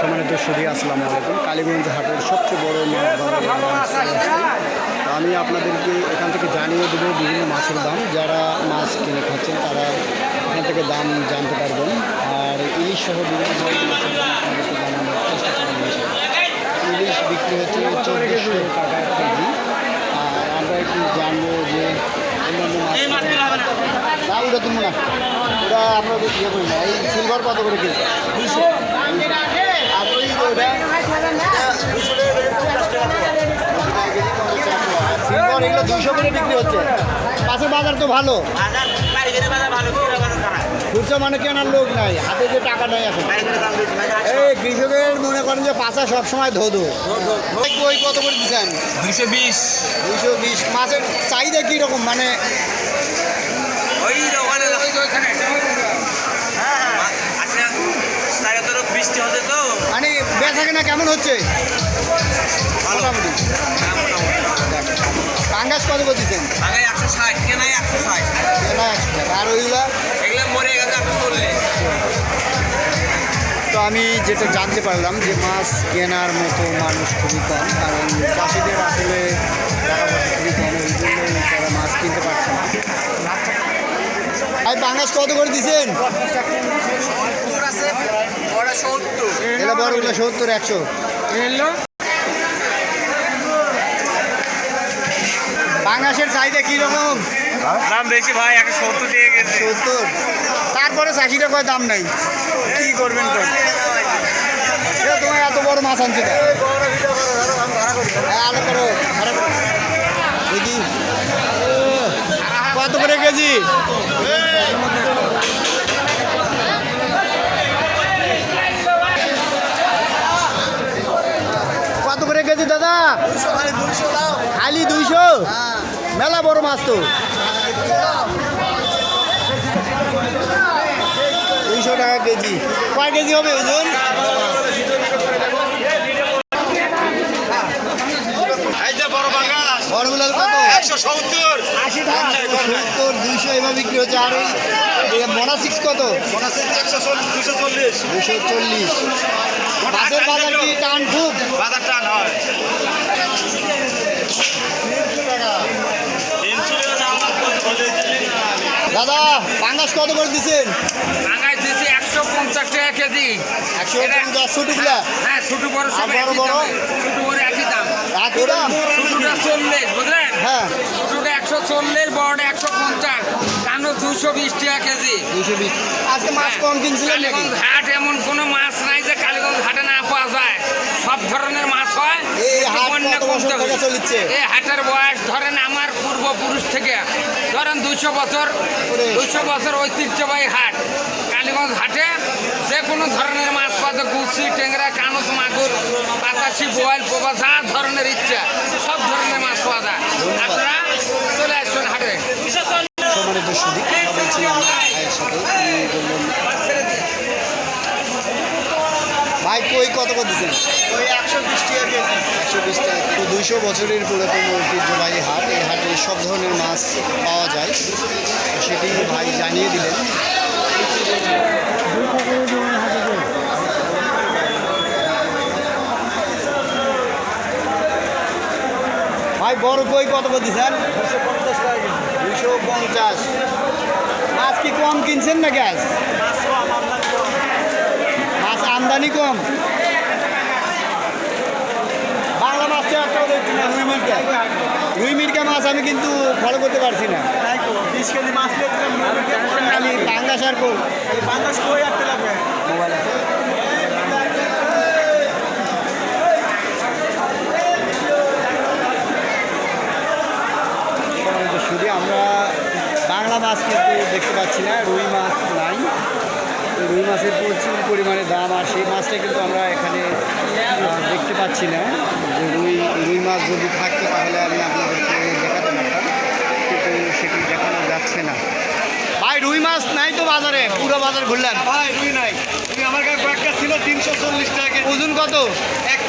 সম্মানিত সুদী আসসালামু আলাইকুম। কালীগঞ্জ হাটের সবচেয়ে বড় মাছ আমরা আমি আপনাদেরকে এখান থেকে জানিয়ে দেবো বিভিন্ন মাছের দাম। যারা মাছ কিনে খাচ্ছেন, তারা এখান থেকে দাম জানতে পারবেন। আর ইলিশ সহ বিভিন্ন ধরনের মাছের দাম আপনাদেরকে জানানোর চেষ্টা ইলিশ বিক্রি হচ্ছে চব্বিশশো টাকা কেজি। আর আমরা একটু জানব যে অন্যান্য মাছ ওটা তুমি না ওটা আপনাদের ইয়ে করি না এই সিলভার কত করে কেজি দুইশো আর ওই যে ওটা সিলভার এগুলো দুইশো করে বিক্রি হচ্ছে। পাশের বাজার তো ভালো। বাজার কারিগরি বাজার ভালো খুচরা মানে কেনার লোক নাই হাতে যে টাকা নাই এখন। এই কৃষকের মনে করেন যে পাশা সবসময় ধোধো। ওই কত করে দিচ্ছেন? দুইশো বিশ। দুইশো বিশ। মাছের চাহিদা কীরকম? মানে ওই ওখানে ওইখানে হ্যাঁ হ্যাঁ আচ্ছা সাড়ে তেরো বৃষ্টি হচ্ছে তো মানে কেনা কেমন হচ্ছে? মোটামুটি। পাঙ্গাস কত করে দিচ্ছেন? একশো ষাট কেনাই একশো ষাট। কেনা একশো টাকা আর ওইগুলা এগুলো মরে গেছে একশো চল্লিশ। তো আমি যেটা জানতে পারলাম যে মাছ কেনার মতো মানুষ খুবই কম কারণ চাষিদের আসলে টাকা পয়সা খুবই কম ওই জন্যই তারা মাছ কিনতে পারছে না। ভাই পাঙ্গাস কত করে দিচ্ছেন সত্তর বড়গুলো একশো। পাঙ্গাসের চাহিদা কীরকম? দাম বেশি ভাই সত্তর দিয়ে গেছে। সত্তর? তারপরে চাষিটা কয় দাম নাই? কি করবেন তো তোমার এত বড় মাছ আনছে আলো করো। দেখি কত করে কেজি? কত করে কেজি দাদা? খালি দুইশো? মেলা বড় মাছ তো। দুইশো টাকা কেজি। কয় কেজি হবে ওজন এই যে বড় বাঙ্গাস কত? একশো সত্তর। আশি সত্তর দুইশো এভাবে বিক্রি হচ্ছে। আর এই সিক্স কত? একশো চল্লিশ দুশো চল্লিশ। দুশো চল্লিশ। মাছের বাজার কি টান খুব? বাজার টান হয়। দাদা পাঙ্গাস কত করে দিচ্ছেন? একশো পঞ্চাশ টাকা কেজি। ছোটগুলা হ্যাঁ ছোট বড় সব একই? দামে। ছোট বড় একই দাম। একই দাম? ছোটটা চল্লিশ বুঝলেন? হ্যাঁ। ছোটটা একশো চল্লিশ বড়টা একশো পঞ্চাশ। কানো দুশো বিশ টাকা কেজি। দুশো বিশ। আজকে মাছ কম কিনছিলেন কালীগঞ্জ হাট এমন কোনো মাছ নাই যে কালীগঞ্জ হাটে না পাওয়া যায়। সব ধরনের মাছ হয়। এই? হাটের বয়স ধরেন আমার পূর্বপুরুষ থেকে। ধরেন দুইশো বছর। দুইশো বছর ঐতিহ্যবাহী হাট। কালীগঞ্জ হাটে যে কোনো ধরনের মাছ পাতে গুচি টেংরা কানুস, মাগুর পাতাশি বোয়াল, পোবা, যা ধরনের ইচ্ছা, সব ধরনের মাছ পাওয়া যায়। আপনারা চলে আসুন হাটে ভাই কই কত করে দিচ্ছেন ওই একশো বিশ টাকা কেজি। একশো বিশ টাকা। তো দুইশো বছরের পুরাতন ঐতিহ্যবাহী হাট এই হাটে সব ধরনের মাছ পাওয়া যায়। সেটি ভাই জানিয়ে দিলেন। ভাই বড় কই কত করে দিচ্ছেন দুশো পঞ্চাশ। মাছ কি কম কিনছেন না গ্যাস? আমদানি কম। বাংলা মাছ তো একটাও দেখছি না রুই মিরকা রুই মিরকা মাছ আমি কিন্তু ফলো করতে পারছি না। বিশ কেজি মাছ খালি বাংলাস আর কোন বাংলাদেশ কই আটতে লাগবে। মোবাইল। শুধু আমরা বাংলা মাছ কিন্তু দেখতে পাচ্ছি না রুই মাছ রুই মাছের প্রচুর পরিমাণে দাম আর সেই মাছটা কিন্তু আমরা এখানে দেখতে পাচ্ছি না। যে রুই রুই মাছ যদি থাকতো তাহলে আমি আপনাদেরকে দেখাতে পারতাম কিন্তু সেটি দেখানো যাচ্ছে না। ভাই রুই মাছ নাই তো বাজারে পুরো বাজার ঘুরলেন। ভাই রুই নাই। রুই আমার কাছে কয়েকটা ছিল তিনশো চল্লিশ টাকা ওজন কত? এক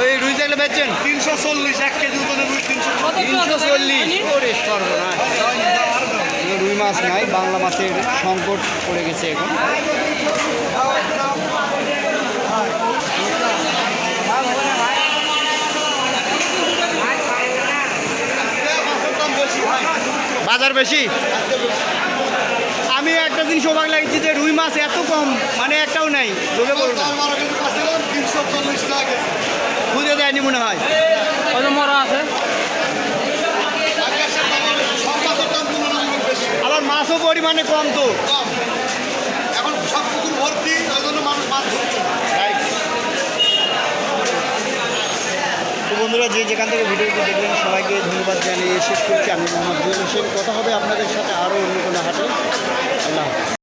ওই রুই থাকলে বেচছেন তিনশো চল্লিশ এক কেজি ওজনের রুই তিনশো তিনশো চল্লিশ? সর্বনাশ। মাছ নাই বাংলা মাছের সংকট পড়ে গেছে এখন। বাজার বেশি? আমি একটা জিনিস অবাক লাগছি যে রুই মাছ এত কম মানে একটাও নাই। খুঁজে দেয়নি মনে হয়। মরা আছে। মাছও পরিমাণে কম তো। এখন সব পুকুর ভর্তি ওই জন্য মানুষ মাছ ধরছে। বন্ধুরা যে যেখান থেকে ভিডিওটি দেখলেন সবাইকে ধন্যবাদ জানিয়ে শেষ করছি। আমি মোহাম্মদ জুয়েল হোসেন। কথা হবে আপনাদের সাথে আরও অন্য কোনো হাটে। আল্লাহ।